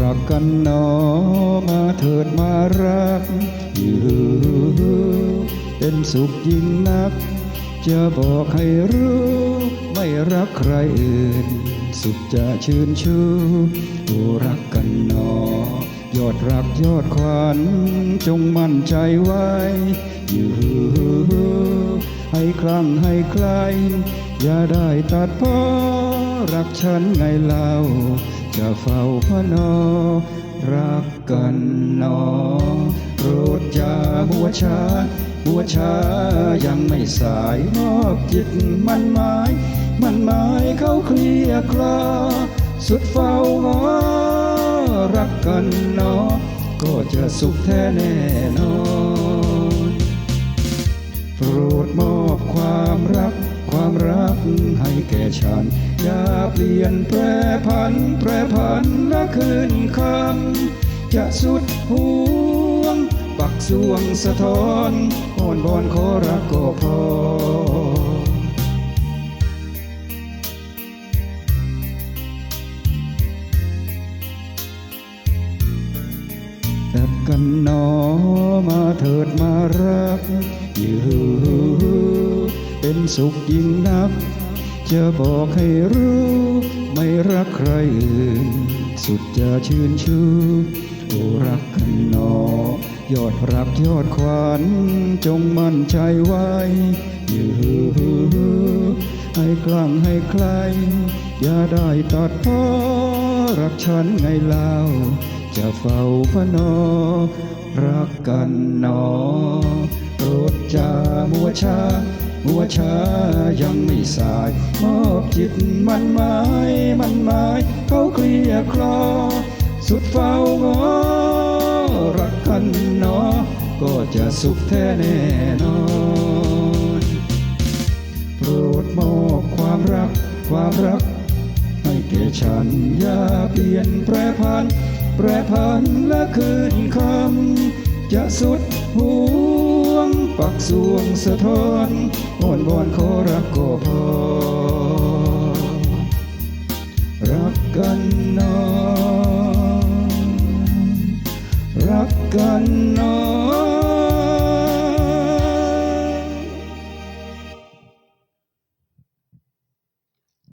รักกันหนอมาเถิดมารักอยู่เป็นสุขยิ่งนัก จะบอกให้รู้ ไม่รักใครอื่น สุขจะชื่นชูโอ้รักกันหนอยอดรักยอดขวัญจงมั่นใจไว้อยู่ให้คลั่งให้ใครอย่าได้ตัดพ้อรักฉันไงเล่า จะเฝ้าพนอ รักกันนอโปรดอย่าบัวช้าบัวช้ายังไม่สายมอบจิตมันหมาย มันหมายเขาเคลียร์คลอสุดเฝ้างอรักกันนอ ก็จะสุขแท้แน่นอน โปรดมอบ ให้แก่ฉัน อย่าเปลี่ยนแปรพัน แปรพันและคืนคำจะสุดห่วง ปักสวงสะท้อนอ้อนบอนขอรักก็พอรักกันหนอมาเถิดมารักอยู่ เป็นสุขยิ่งนัก จะบอกให้รู้ ไม่รักใครอื่น สุดจะชื่นชูโอรักกันหนอยอดรักยอดขวัญจงมั่นใจไว้อยู่ให้คลั่งให้ใคร อย่าได้ตัดพ้อรักฉันไงเล่า จะเฝ้าพนอ รักกันหนอโปรดจามัวช้า มัวช้ายังไม่สายมอบจิตมันหมายมันหมายเขาเคลียร์คลอ สุดเฝ้างอรักกันหนอ ก็จะสุขแท้แน่นอนโปรดมอบความรักความรัก ให้แก่ฉันอย่าเปลี่ยนแปรพัน แปรพันและคืนคำจะสุดห่ว สวงสะท้อนอ้อนวอนขอรักก็พอ รักกันนอรักกันหน